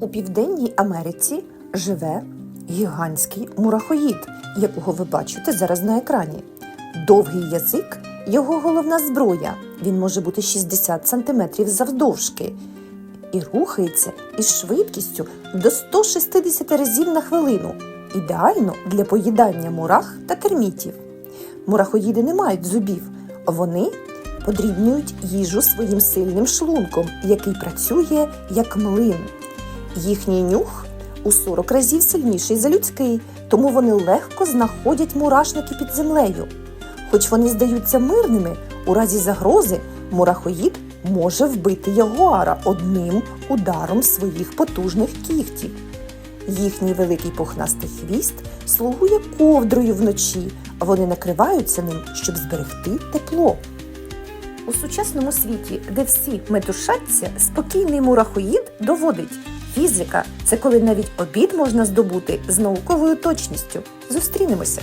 У Південній Америці живе гігантський мурахоїд, якого ви бачите зараз на екрані. Довгий язик його головна зброя. Він може бути 60 см завдовжки і рухається із швидкістю до 160 разів на хвилину. Ідеально для поїдання мурах та термітів. Мурахоїди не мають зубів, вони подрібнюють їжу своїм сильним шлунком, який працює як млин. Їхній нюх у 40 разів сильніший за людський, тому вони легко знаходять мурашники під землею. Хоч вони здаються мирними, у разі загрози мурахоїд може вбити ягуара одним ударом своїх потужних кігтів. Їхній великий пухнастий хвіст слугує ковдрою вночі, а вони накриваються ним, щоб зберегти тепло. У сучасному світі, де всі метушаться, спокійний мурахоїд доводить. Фізика це коли навіть обід можна здобути з науковою точністю. Зустрінемося!